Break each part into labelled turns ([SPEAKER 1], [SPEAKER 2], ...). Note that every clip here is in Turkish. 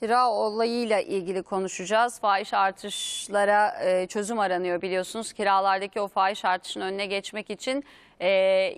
[SPEAKER 1] Kira olayıyla ilgili konuşacağız. Fahiş artışlara e, çözüm aranıyor biliyorsunuz. Kiralardaki o fahiş artışın önüne geçmek için e,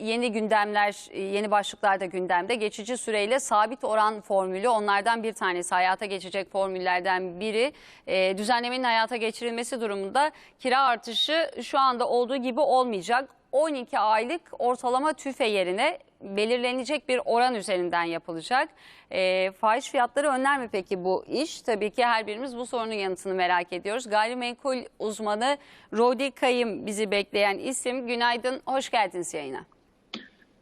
[SPEAKER 1] yeni gündemler, e, yeni başlıklar da gündemde. Geçici süreyle sabit oran formülü onlardan bir tanesi. Hayata geçecek formüllerden biri. E, düzenlemenin hayata geçirilmesi durumunda kira artışı şu anda olduğu gibi olmayacak. 12 aylık ortalama tüfe yerine belirlenecek bir oran üzerinden yapılacak. E, fahiş fiyatları önler mi peki bu iş? Tabii ki her birimiz bu sorunun yanıtını merak ediyoruz. Gayrimenkul uzmanı Rodi Kayım bizi bekleyen isim. Günaydın, hoş geldiniz yayına.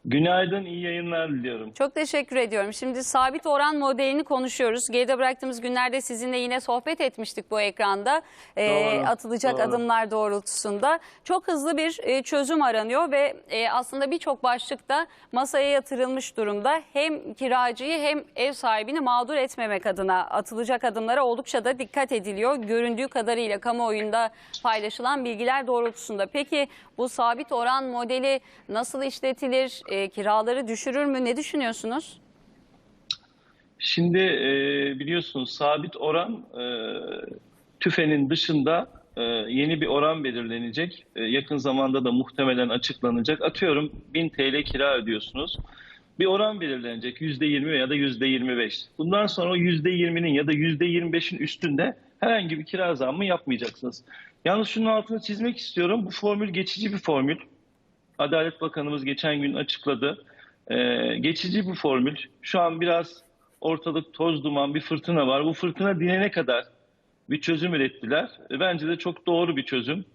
[SPEAKER 2] Günaydın, iyi yayınlar diliyorum.
[SPEAKER 1] Çok teşekkür ediyorum. Şimdi sabit oran modelini konuşuyoruz. Geride bıraktığımız günlerde sizinle yine sohbet etmiştik bu ekranda.
[SPEAKER 2] Doğru,
[SPEAKER 1] atılacak
[SPEAKER 2] doğru.
[SPEAKER 1] adımlar doğrultusunda. Çok hızlı bir e, çözüm aranıyor ve e, aslında birçok başlıkta masaya yatırılmış durumda. Hem kiracıyı hem ev sahibini mağdur etmemek adına atılacak adımlara oldukça da dikkat ediliyor. Göründüğü kadarıyla kamuoyunda paylaşılan bilgiler doğrultusunda. Peki bu sabit oran modeli nasıl işletilir? E, kiraları düşürür mü? Ne düşünüyorsunuz?
[SPEAKER 2] Şimdi e, biliyorsunuz sabit oran e, tüfenin dışında e, yeni bir oran belirlenecek. E, yakın zamanda da muhtemelen açıklanacak. Atıyorum 1000 TL kira ödüyorsunuz. Bir oran belirlenecek %20 ya da %25. Bundan sonra o %20'nin ya da %25'in üstünde herhangi bir kira zammı yapmayacaksınız. Yalnız şunun altını çizmek istiyorum. Bu formül geçici bir formül. Adalet Bakanımız geçen gün açıkladı. Ee, geçici bir formül. Şu an biraz ortalık toz duman bir fırtına var. Bu fırtına dinene kadar bir çözüm ürettiler. E, Bence de çok doğru bir çözüm.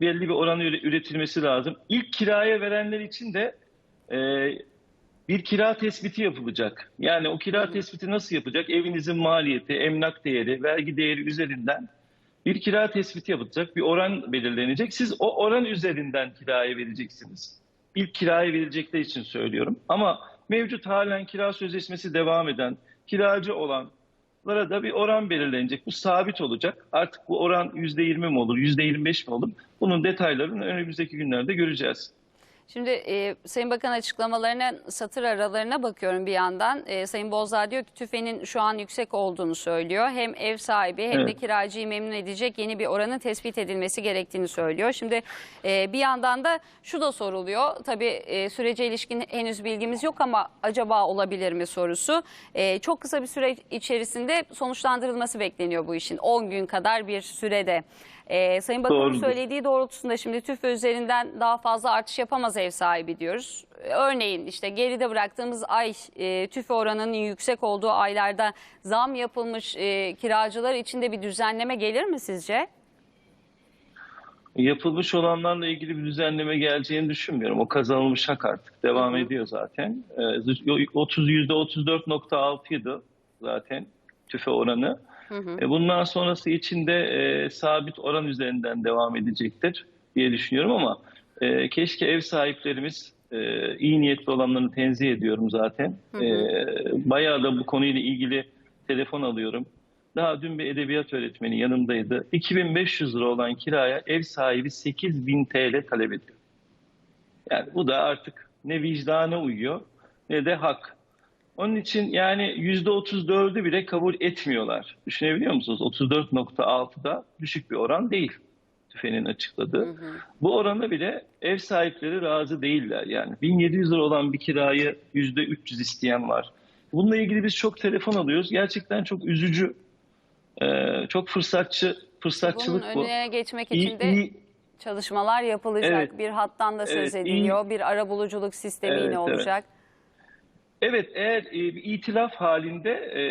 [SPEAKER 2] Belli bir oran üre- üretilmesi lazım. İlk kiraya verenler için de e, bir kira tespiti yapılacak. Yani o kira tespiti nasıl yapacak? Evinizin maliyeti, emlak değeri, vergi değeri üzerinden bir kira tespiti yapılacak, bir oran belirlenecek. Siz o oran üzerinden kiraya vereceksiniz. İlk kiraya verilecekler için söylüyorum. Ama mevcut halen kira sözleşmesi devam eden, kiracı olanlara da bir oran belirlenecek. Bu sabit olacak. Artık bu oran %20 mi olur, %25 mi olur? Bunun detaylarını önümüzdeki günlerde göreceğiz.
[SPEAKER 1] Şimdi e, Sayın Bakan açıklamalarına satır aralarına bakıyorum bir yandan. E, Sayın Bozdağ diyor ki tüfenin şu an yüksek olduğunu söylüyor. Hem ev sahibi hem de
[SPEAKER 2] Evet.
[SPEAKER 1] kiracıyı memnun edecek yeni bir oranın tespit edilmesi gerektiğini söylüyor. Şimdi e, bir yandan da şu da soruluyor. Tabii e, sürece ilişkin henüz bilgimiz yok ama acaba olabilir mi sorusu. E, çok kısa bir süre içerisinde sonuçlandırılması bekleniyor bu işin. 10 gün kadar bir sürede. E, Sayın Bakan'ın
[SPEAKER 2] Doğrudur.
[SPEAKER 1] söylediği doğrultusunda şimdi tüfe üzerinden daha fazla artış yapamaz ev sahibi diyoruz. Örneğin işte geride bıraktığımız ay e, tüfe oranının yüksek olduğu aylarda zam yapılmış e, kiracılar için de bir düzenleme gelir mi sizce?
[SPEAKER 2] Yapılmış olanlarla ilgili bir düzenleme geleceğini düşünmüyorum. O kazanılmış hak artık devam ediyor zaten. Ee, 30 %34.6 idi zaten tüfe oranı. E, Bundan sonrası için de e, sabit oran üzerinden devam edecektir diye düşünüyorum ama e, keşke ev sahiplerimiz e, iyi niyetli olanlarını tenzih ediyorum zaten. E, bayağı da bu konuyla ilgili telefon alıyorum. Daha dün bir edebiyat öğretmeni yanımdaydı. 2500 lira olan kiraya ev sahibi 8000 TL talep ediyor. Yani bu da artık ne vicdana uyuyor ne de hak. Onun için yani %34'ü bile kabul etmiyorlar. Düşünebiliyor musunuz? 34.6'da düşük bir oran değil tüfenin açıkladığı. Bu orana bile ev sahipleri razı değiller. Yani 1700 lira olan bir kirayı %300 isteyen var. Bununla ilgili biz çok telefon alıyoruz. Gerçekten çok üzücü, ee, çok fırsatçı,
[SPEAKER 1] Bunun
[SPEAKER 2] fırsatçılık bu.
[SPEAKER 1] önüne geçmek
[SPEAKER 2] İyi-
[SPEAKER 1] için de
[SPEAKER 2] iyi-
[SPEAKER 1] çalışmalar yapılacak.
[SPEAKER 2] Evet.
[SPEAKER 1] Bir hattan da söz
[SPEAKER 2] Evet, iyi-
[SPEAKER 1] ediliyor. Bir arabuluculuk sistemi
[SPEAKER 2] Evet,
[SPEAKER 1] yine olacak.
[SPEAKER 2] Evet, eğer e, bir itilaf halinde e,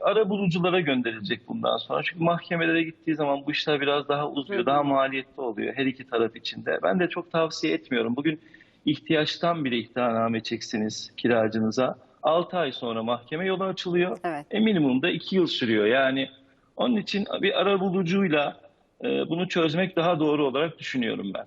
[SPEAKER 2] ara buluculara gönderilecek bundan sonra. Çünkü mahkemelere gittiği zaman bu işler biraz daha uzuyor, daha maliyetli oluyor her iki taraf için de. Ben de çok tavsiye etmiyorum. Bugün ihtiyaçtan bile ihtarname çeksiniz kiracınıza. 6 ay sonra mahkeme yolu açılıyor.
[SPEAKER 1] Evet.
[SPEAKER 2] E, minimumda 2 yıl sürüyor. Yani onun için bir ara bulucuyla e, bunu çözmek daha doğru olarak düşünüyorum ben.